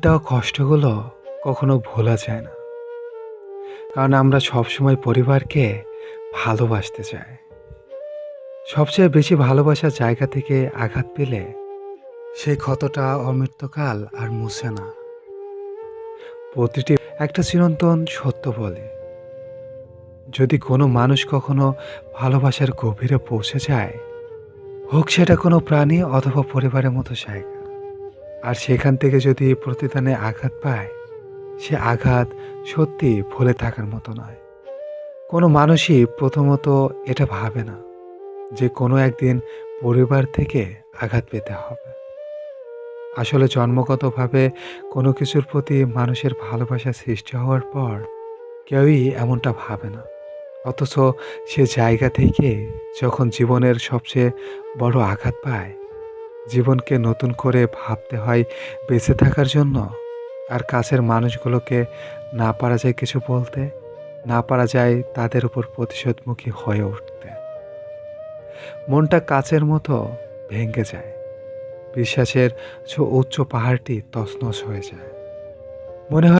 দেওয়া কষ্টগুলো কখনো ভোলা যায় না। কারণ আমরা সবসময় পরিবারকে ভালোবাসতে চাই। সবচেয়ে বেশি ভালোবাসার জায়গা থেকে আঘাত পেলে সেই ক্ষতটা অমৃতকাল আর মুছে না। প্রতিটি একটা চিরন্তন সত্য বলে, যদি কোনো মানুষ কখনো ভালোবাসার গভীরে পৌঁছে যায়, হোক সেটা কোনো প্রাণী অথবা পরিবারের মতো জায়গা। আর সেখান থেকে যদি প্রতিদানে আঘাত পায়, সে আঘাত সত্যি ভুলে থাকার মতো নয়। কোনো মানুষই প্রথমত এটা ভাবে না যে কোনো একদিন পরিবার থেকে আঘাত পেতে হবে। আসলে জন্মগতভাবে কোনো কিছুর প্রতি মানুষের ভালোবাসা সৃষ্টি হওয়ার পর কেউই এমনটা ভাবে না। অথচ সে জায়গা থেকে যখন জীবনের সবচেয়ে বড় আঘাত পায় জীবনকে নতুন করে ভাবতে হয় বেঁচে থাকার জন্য। আর কাছের মানুষগুলোকে না পারা যায় কিছু বলতে, না পারা যায় তাদের উপর প্রতিশোধমুখী হয়ে উঠতে। মনটা কাচের মতো ভেঙে যায়। বিশ্বাসের উচ্চ পাহাড়টি তছনছ হয়ে যায়। মনে হয়